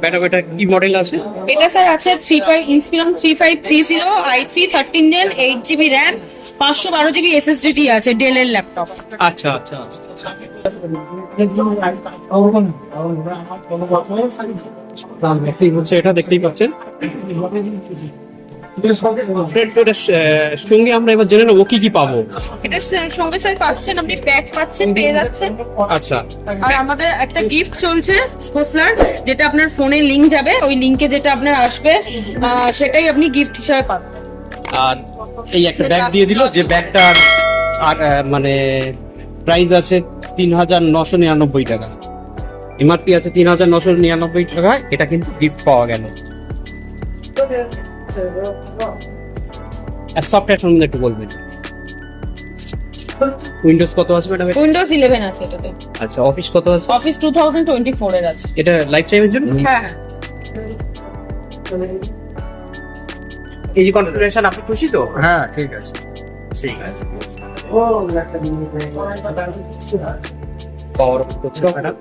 Madam এটা কি model আছে? এটা স্যার আছে three five Inspiron three five three zero I three thirteen Dell eight GB RAM পাঁচশো বারো জিবি এসএসডি দিয়ে আছে ডেলের ল্যাপটপ আচ্ছা আচ্ছা আচ্ছা আচ্ছা। হচ্ছে এটা দেখতেই পাচ্ছেন। সঙ্গে আমরা এবার জেনে নেব কি কি পাবো। এটার সঙ্গে স্যার পাচ্ছেন আপনি ব্যাগ পাচ্ছেন পেয়ে যাচ্ছেন। আচ্ছা। আর আমাদের একটা গিফট চলছে খোসলার যেটা আপনার ফোনে লিংক যাবে ওই লিংকে যেটা আপনার আসবে সেটাই আপনি গিফট হিসাবে পাবেন। আর এই একটা ব্যাগ দিয়ে দিল যে ব্যাগটার আর মানে প্রাইস আছে তিন হাজার নশো নিরানব্বই টাকা। এমআরপি আছে তিন হাজার নশো নিরানব্বই টাকা এটা কিন্তু গিফট পাওয়া গেল। আর সফটওয়্যার সম্বন্ধে একটু বলবেন। উইন্ডোজ কত আছে ম্যাডাম উইন্ডোজ ইলেভেন আছে এটাতে। আচ্ছা অফিস কত আছে? Office two thousand twenty four এর আছে। এটা লাইফ টাইমের জন্য? হ্যাঁ এই যে কনফিগারেশন আপনি খুশি তো? হ্যাঁ ঠিক আছে। ঠিক আছে। পাওয়ার করছে ম্যাডাম